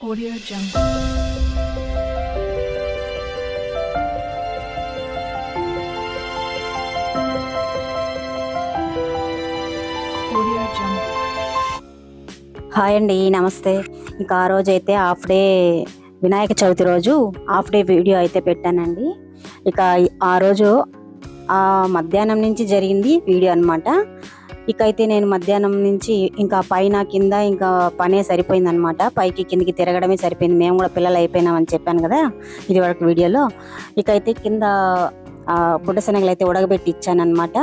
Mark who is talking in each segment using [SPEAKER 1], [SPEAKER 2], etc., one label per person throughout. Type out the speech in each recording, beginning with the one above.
[SPEAKER 1] Audio Jungle. Audio Jungle.
[SPEAKER 2] Hi అండి నమస్తే ఇంకా ఆ రోజు అయితే హాఫ్ డే వినాయక చవితి రోజు హాఫ్ డే వీడియో అయితే పెట్టానండి ఇక ఆ రోజు ఆ మధ్యాహ్నం నుంచి జరిగింది వీడియో అనమాట ఇక అయితే నేను మధ్యాహ్నం నుంచి ఇంకా పైన కింద ఇంకా పనే సరిపోయిందనమాట పైకి కిందికి తిరగడమే సరిపోయింది. మేము కూడా పిల్లలు అయిపోయినామని చెప్పాను కదా ఇది వరకు వీడియోలో. ఇక అయితే కింద ఆ, శనగలు అయితే ఉడకబెట్టి ఇచ్చానమాట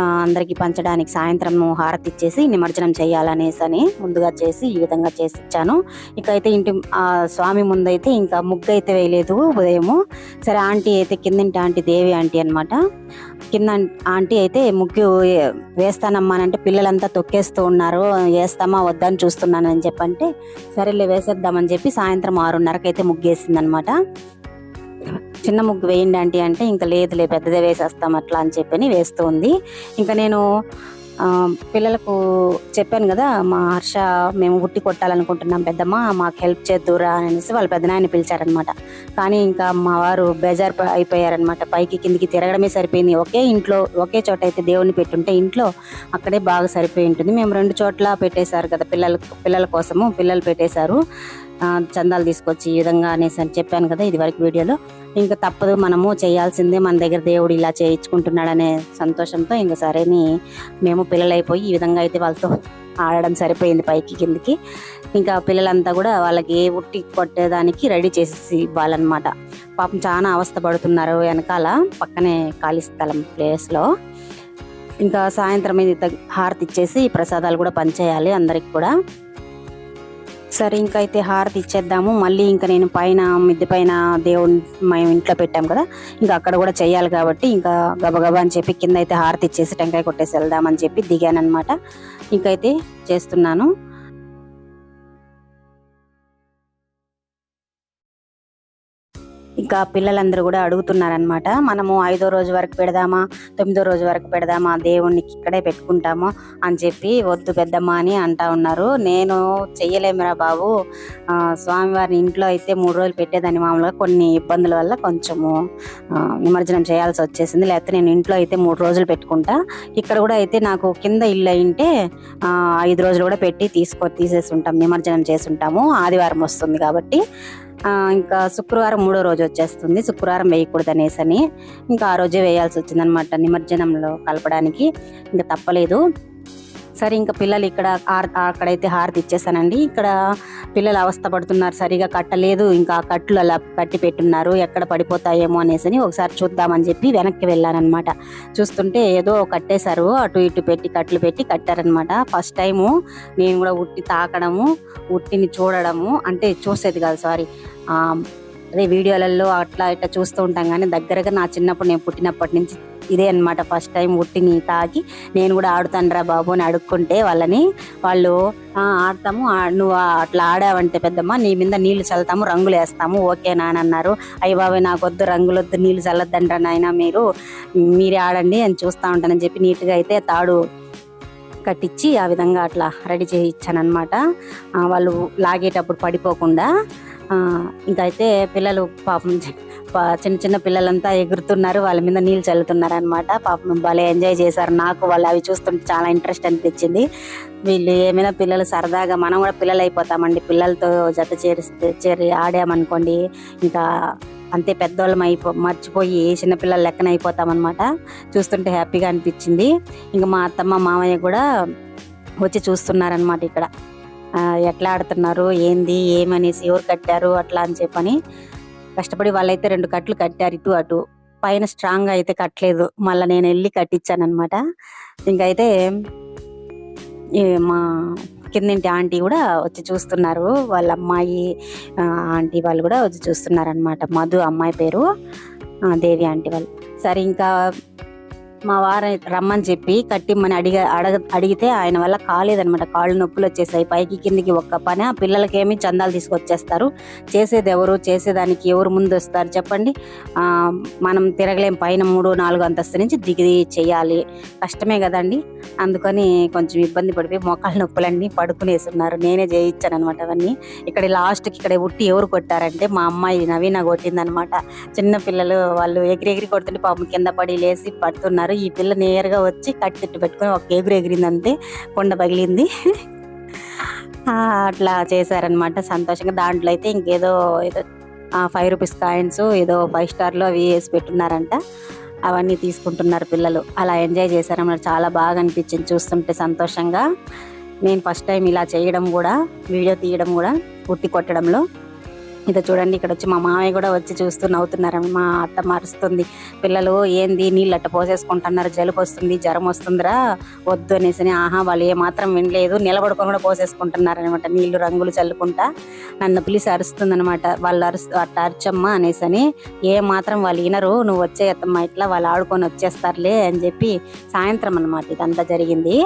[SPEAKER 2] అందరికి పంచడానికి సాయంత్రం హారతి ఇచ్చేసి నిమజ్జనం చేయాలనేసి అని ముందుగా చేసి ఈ విధంగా చేసి ఇచ్చాను ఇక అయితే ఇంటి ఆ స్వామి ముందైతే ఇంకా ముగ్గు అయితే వేయలేదు ఉదయము. సరే ఆంటీ అయితే కిందింటి ఆంటీ దేవి ఆంటీ అనమాట కింద ఆంటీ అయితే ముగ్గు వే- వేస్తానమ్మా అని అంటే పిల్లలంతా తొక్కేస్తూ ఉన్నారు. వేస్తామా వద్దని చూస్తున్నానని చెప్పంటే సరేలే వేసేద్దామని చెప్పి సాయంత్రం ఆరున్నరకైతే ముగ్గేసిందనమాట చిన్న ముగ్గు వేయండి ఆంటీ అంటే ఇంకా లేదులే పెద్దదే వేసేస్తాం అట్లా అని చెప్పని వేస్తూ ఉంది ఇంకా నేను పిల్లలకు చెప్పాను కదా మా హర్ష మేము ఉట్టి కొట్టాలనుకుంటున్నాం పెద్దమ్మ మాకు హెల్ప్ చేద్దురా అనేసి వాళ్ళ పెద్దనాయన్ని పిలిచారనమాట కానీ ఇంకా మా వారు బేజార్ అయిపోయారనమాట పైకి కిందికి తిరగడమే సరిపోయింది. ఒకే ఇంట్లో ఒకే చోట అయితే దేవుని పెట్టుంటే ఇంట్లో అక్కడే బాగా సరిపోయి ఉంటుంది. మేము రెండు చోట్ల పెట్టేశారు కదా పిల్లల పిల్లల కోసము పిల్లలు పెట్టేశారు. చందాలు తీసుకొచ్చి ఈ విధంగా అనేసి అని చెప్పాను కదా ఇది వరకు వీడియోలో. ఇంకా తప్పదు మనము చేయాల్సిందే మన దగ్గర దేవుడు ఇలా చేయించుకుంటున్నాడనే సంతోషంతో ఇంకా సరేని మేము పిల్లలైపోయి ఈ విధంగా అయితే వాళ్ళతో ఆడడం సరిపోయింది పైకి కిందికి. ఇంకా పిల్లలంతా కూడా వాళ్ళకి ఉట్టి కొట్టేదానికి రెడీ చేసి ఇవ్వాలన్నమాట. పాపం చాలా అవస్థ పడుతున్నారు వెనకాల పక్కనే ఖాళీ స్థలం ప్లేస్లో. ఇంకా సాయంత్రం ఇది హారతి ఇచ్చేసి ప్రసాదాలు కూడా పంచేయాలి అందరికి కూడా. సరే ఇంకా అయితే హారతి ఇచ్చేద్దాము. మళ్ళీ ఇంకా నేను పైన మిద్దె పైన దేవుని మేము ఇంట్లో పెట్టాం కదా ఇంకా అక్కడ కూడా చేయాలి కాబట్టి ఇంకా గబగబా అని చెప్పి కింద అయితే హారతి ఇచ్చేసి టెంకాయ కొట్టేసి వెళ్దామని చెప్పి దిగానమాట ఇంకైతే చేస్తున్నాను. ఇంకా పిల్లలందరూ కూడా అడుగుతున్నారనమాట మనము ఐదో రోజు వరకు పెడదామా? తొమ్మిదో రోజు వరకు పెడదామా? దేవునికి ఇక్కడే పెట్టుకుంటాము అని చెప్పి వద్దు పెద్దమ్మ అని అంటా ఉన్నారు. నేను చెయ్యలేమురా బాబు. స్వామివారిని ఇంట్లో అయితే మూడు రోజులు పెట్టేదాన్ని మామూలుగా. కొన్ని ఇబ్బందుల వల్ల కొంచెము నిమజ్జనం చేయాల్సి వచ్చేసింది. లేకపోతే నేను ఇంట్లో అయితే మూడు రోజులు పెట్టుకుంటా. ఇక్కడ కూడా అయితే నాకు కింద ఇల్లు అయింటే ఐదు రోజులు కూడా పెట్టి తీసుకో తీసేసి ఉంటాం. నిమజ్జనం చేసి ఉంటాము. ఆదివారం వస్తుంది కాబట్టి. ఇంకా శుక్రవారం మూడో రోజు వచ్చేస్తుంది. శుక్రవారం వేయకూడదు అనేసి అని. ఇంకా ఆ రోజే వేయాల్సి వచ్చింది అనమాట నిమజ్జనంలో కలపడానికి. ఇంకా తప్పలేదు. సరే ఇంకా పిల్లలు ఇక్కడ అక్కడైతే హారతి ఇచ్చేసానండి. ఇక్కడ పిల్లలు అవస్థ పడుతున్నారు సరిగా కట్టలేదు ఇంకా ఆ కట్లు అలా కట్టి పెట్టున్నారు ఎక్కడ పడిపోతాయేమో అనేసి ఒకసారి చూద్దామని చెప్పి వెనక్కి వెళ్ళానమాట చూస్తుంటే ఏదో కట్టేశారు అటు ఇటు పెట్టి కట్లు పెట్టి కట్టారనమాట ఫస్ట్ టైము నేను కూడా ఉట్టి తాకడము ఉట్టిని చూడడము అంటే చూసేది కాదు సారీ. అదే వీడియోలలో అట్లా ఇట్లా చూస్తూ ఉంటాం కానీ దగ్గరగా నా చిన్నప్పుడు నేను పుట్టినప్పటి నుంచి ఇదే అన్నమాట ఫస్ట్ టైం ఉట్టిని తాగి నేను కూడా ఆడుతానురా బాబు అని అడుక్కుంటే వాళ్ళని వాళ్ళు ఆడతాము నువ్వు అట్లా ఆడావంటే పెద్దమ్మ నీ మీద నీళ్ళు చల్లుతాము రంగులు వేస్తాము ఓకే అని అన్నారు. అయ్య బాబాయ్ నాకు వద్దు రంగులు వద్దు నీళ్ళు చల్లొద్దంటారా నాయన మీరు మీరే ఆడండి అని చూస్తూ ఉంటానని చెప్పి నీట్గా అయితే తాడు కట్టించి ఆ విధంగా అట్లా రెడీ చేసి వాళ్ళు లాగేటప్పుడు పడిపోకుండా ఇంకైతే అయితే పిల్లలు పాపం చిన్న చిన్న పిల్లలంతా ఎగురుతున్నారు వాళ్ళ మీద నీళ్ళు చల్లుతున్నారు అనమాట పాపం భలే ఎంజాయ్ చేశారు. నాకు వాళ్ళు అవి చూస్తుంటే చాలా ఇంట్రెస్ట్ అనిపించింది. వీళ్ళు ఏమైనా పిల్లలు సరదాగా మనం కూడా పిల్లలు అయిపోతామండి పిల్లలతో జత చేరిస్తే చేరి ఆడామనుకోండి ఇంకా అంతే పెద్దవాళ్ళం అయిపో మర్చిపోయి చిన్నపిల్లల లెక్కన అయిపోతామన్నమాట. చూస్తుంటే హ్యాపీగా అనిపించింది. ఇంకా మా అత్తమ్మ మామయ్య కూడా వచ్చి చూస్తున్నారనమాట ఇక్కడ. ఎట్లా ఆడుతున్నారు ఏంది ఏమనేసి ఎవరు కట్టారు అట్లా అని చెప్పని కష్టపడి వాళ్ళైతే రెండు కట్లు కట్టారు ఇటు అటు. పైన స్ట్రాంగ్గా అయితే కట్టలేదు. మళ్ళీ నేను వెళ్ళి కట్టించాను అనమాట ఇంకైతే మా కిందింటి ఆంటీ కూడా వచ్చి చూస్తున్నారు. వాళ్ళ అమ్మాయి ఆంటీ వాళ్ళు కూడా వచ్చి చూస్తున్నారు అనమాట మధు అమ్మాయి పేరు దేవి ఆంటీ వాళ్ళు. సరే ఇంకా మా వారు రమ్మని చెప్పి కట్టిమ్మని అడిగ అడగ అడిగితే ఆయన వల్ల కాలేదనమాట కాళ్ళు నొప్పులు వచ్చేసాయి. పైకి కిందికి ఒక్క పని. ఆ పిల్లలకేమి చందాలు తీసుకొచ్చేస్తారు. చేసేది ఎవరు చేసేదానికి ఎవరు ముందు వస్తారు చెప్పండి. మనం తిరగలేం. పైన మూడు నాలుగు అంతస్తు నుంచి దిగి చేయాలి. కష్టమే కదండి. అందుకని కొంచెం ఇబ్బంది పడిపోయి మోకాళ్ళ నొప్పులన్నీ పడుకునేస్తున్నారు. నేనే చేయించాను అనమాట అవన్నీ. ఇక్కడ లాస్ట్కి ఇక్కడ ఉట్టి ఎవరు కొట్టారంటే మా అమ్మాయి నవీన కొట్టిందనమాట చిన్న పిల్లలు వాళ్ళు ఎగిరి ఎగిరి కొడుతుంటే పాపం కింద పడి లేసి పడుతున్నారు. ఈ పిల్ల నేరుగా వచ్చి కట్టిట్టు పెట్టుకొని ఒక ఎగురు ఎగిరిందంటే కొండ పగిలింది. అట్లా చేశారనమాట సంతోషంగా దాంట్లో అయితే ఇంకేదో ఏదో ఫైవ్ రూపీస్ కాయిన్స్ ఏదో ఫైవ్ స్టార్లో అవి వేసి పెట్టున్నారంట. అవన్నీ తీసుకుంటున్నారు పిల్లలు. అలా ఎంజాయ్ చేశారన్నమాట చాలా బాగా అనిపించింది చూస్తుంటే సంతోషంగా. నేను ఫస్ట్ టైం ఇలా చేయడం కూడా వీడియో తీయడం కూడా ఉట్టి కొట్టడంలో. ఇదో చూడండి ఇక్కడ వచ్చి మా మామయ్య కూడా వచ్చి చూస్తూ నవ్వుతున్నారు. మా అత్త మారుస్తుంది. పిల్లలు ఏంది? నీళ్ళు అట్ట పోసేసుకుంటున్నారు. జలుబు వస్తుంది జ్వరం వస్తుందిరా. వద్దు అనేసి ఆహా వాళ్ళు ఏమాత్రం వినలేదు. నిలబడుకొని కూడా పోసేసుకుంటున్నారు అనమాట నీళ్ళు రంగులు చల్లుకుంటా నన్ను పిలిచి అరుస్తుంది అనమాట వాళ్ళు అరుస్తు అట్ట అరచమ్మ అనేసి అని. ఏ మాత్రం వాళ్ళు వినరు. నువ్వు వచ్చే అత్తమ్మ ఇట్లా వాళ్ళు ఆడుకొని వచ్చేస్తారులే అని చెప్పి సాయంత్రం అనమాట ఇదంతా జరిగింది.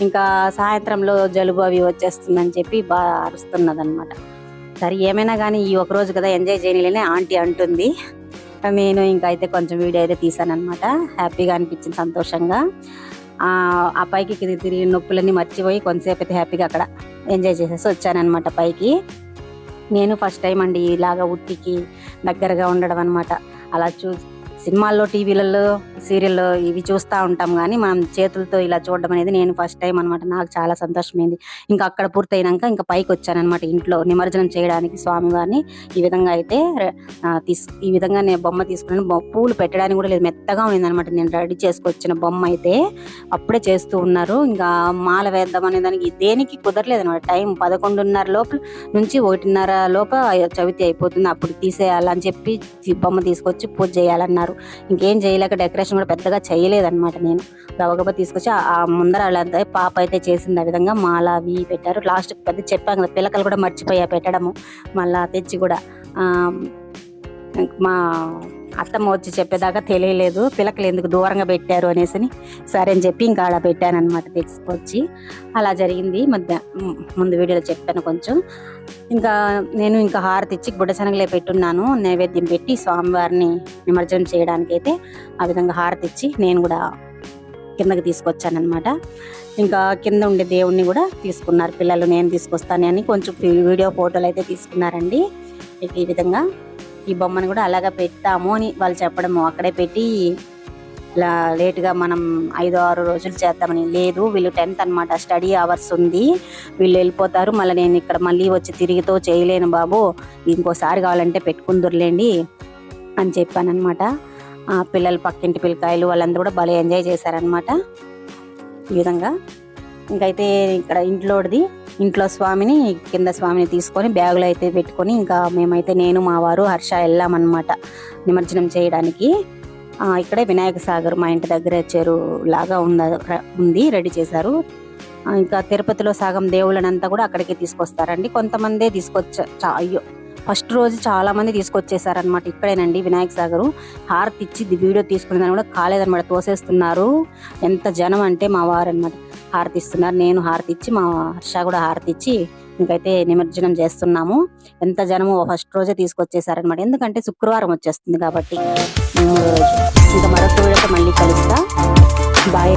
[SPEAKER 2] ఇంకా సాయంత్రంలో జలుబు అవి వచ్చేస్తుందని చెప్పి బాగా అరుస్తున్నది అనమాట సరే ఏమైనా కానీ ఈ ఒక రోజు కదా ఎంజాయ్ చేయలేని ఆంటీ అంటుంది. నేను ఇంకా అయితే కొంచెం వీడియో అయితే తీసాను అనమాట హ్యాపీగా అనిపించింది సంతోషంగా. ఆ పైకి తిరిగి నొప్పులన్నీ మర్చిపోయి కొంతసేపు అయితే హ్యాపీగా అక్కడ ఎంజాయ్ చేసేసి వచ్చానమాట పైకి. నేను ఫస్ట్ టైం అండి ఇలాగా ఉట్టికి దగ్గరగా ఉండడం అనమాట అలా చూ సినిమాల్లో టీవీలలో సీరియల్లో ఇవి చూస్తూ ఉంటాం కానీ మనం చేతులతో ఇలా చూడడం అనేది నేను ఫస్ట్ టైం అనమాట నాకు చాలా సంతోషమైంది. ఇంకా అక్కడ పూర్తయినాక ఇంకా పైకి వచ్చాను అనమాట ఇంట్లో నిమజ్జనం చేయడానికి స్వామివారిని. ఈ విధంగా అయితే తీసు ఈ విధంగా నేను బొమ్మ తీసుకున్నాను. బొ- పూలు పెట్టడానికి కూడా లేదు. మెత్తగా ఉందనమాట నేను రెడీ చేసుకొచ్చిన బొమ్మ అయితే అప్పుడే చేస్తూ ఉన్నారు. ఇంకా మాల వేద్దాం అనే దానికి దేనికి కుదరలేదు అనమాట టైం పదకొండున్నర లోపల నుంచి ఒకటిన్నర లోప చవితి అయిపోతుంది. అప్పుడు తీసేయాలని చెప్పి బొమ్మ తీసుకొచ్చి పూజ చేయాలన్నారు. ఇంకేం చేయలేక డెకరేషన్ కూడా పెద్దగా చేయలేదన్నమాట నేను. గబగబా తీసుకొచ్చి ఆ- ముందర వాళ్ళంతా పాప అయితే చేసింది ఆ విధంగా మాల అవి పెట్టారు. లాస్ట్ పెద్ద చెప్పాను కదా పిల్లకలు కూడా మర్చిపోయా పెట్టడము మళ్ళా తెచ్చి కూడా మా అత్తమ్మ వచ్చి చెప్పేదాకా తెలియలేదు. పిల్లకలు ఎందుకు దూరంగా పెట్టారు అనేసి సరే అని చెప్పి ఇంకా ఆడ పెట్టాను అనమాట తీసుకొచ్చి అలా జరిగింది. మధ్య ముందు వీడియోలో చెప్పాను కొంచెం. ఇంకా నేను ఇంకా హారతి ఇచ్చి గుడ్డశనగలే పెట్టున్నాను. నైవేద్యం పెట్టి స్వామివారిని నిమజ్జనం చేయడానికి అయితే ఆ విధంగా హారతి ఇచ్చి నేను కూడా కిందకి తీసుకొచ్చానమాట ఇంకా కింద ఉండే దేవుణ్ణి కూడా తీసుకున్నారు. పిల్లలు నేను తీసుకొస్తానని కొంచెం వీడియో ఫోటోలు అయితే తీసుకున్నారండి. ఈ విధంగా ఈ బొమ్మను కూడా అలాగా పెట్టాము అని వాళ్ళు చెప్పడము. అక్కడే పెట్టి ఇలా లేట్గా మనం ఐదు ఆరు రోజులు చేద్దామని. లేదు వీళ్ళు టెన్త్ అనమాట స్టడీ అవర్స్ ఉంది. వీళ్ళు వెళ్ళిపోతారు. మళ్ళీ నేను ఇక్కడ మళ్ళీ వచ్చి తిరిగితో చేయలేను బాబు. ఇంకోసారి కావాలంటే పెట్టుకుందరులేండి అని చెప్పాను అనమాట పిల్లలు పక్కింటి పిల్లకాయలు వాళ్ళందరూ కూడా భలే ఎంజాయ్ చేశారనమాట ఈ విధంగా. ఇంకైతే ఇక్కడ ఇంట్లోది ఇంట్లో స్వామిని కింద స్వామిని తీసుకొని బ్యాగులో అయితే పెట్టుకొని ఇంకా మేమైతే నేను మా వారు హర్ష వెళ్ళామన్నమాట నిమజ్జనం చేయడానికి. ఇక్కడే వినాయక సాగర్ మా ఇంటి దగ్గర చెరువు లాగా ఉంద ఉంది రెడీ చేశారు. ఇంకా తిరుపతిలో సగం దేవుళ్ళనంతా కూడా అక్కడికి తీసుకొస్తారండి. కొంతమందే తీసుకొచ్చ చా- అయ్యో ఫస్ట్ రోజు చాలా మంది తీసుకొచ్చేసారనమాట ఇక్కడేనండి వినాయక సాగరు. హారతి ఇచ్చి వీడియో తీసుకునేదాన్ని కూడా కాలేదన్నమాట తోసేస్తున్నారు. ఎంత జనం అంటే మా వారు అనమాట హారతి ఇస్తున్నారు నేను హారతి ఇచ్చి మా హర్ష కూడా హారతి ఇచ్చి ఇంకైతే నిమజ్జనం చేస్తున్నాము. ఎంత జనము ఫస్ట్ రోజే తీసుకొచ్చేసారనమాట ఎందుకంటే శుక్రవారం వచ్చేస్తుంది కాబట్టి. మూడో రోజు. ఇంకా మరొక వీడియోతో మళ్ళీ కలుస్తా. బాయ్.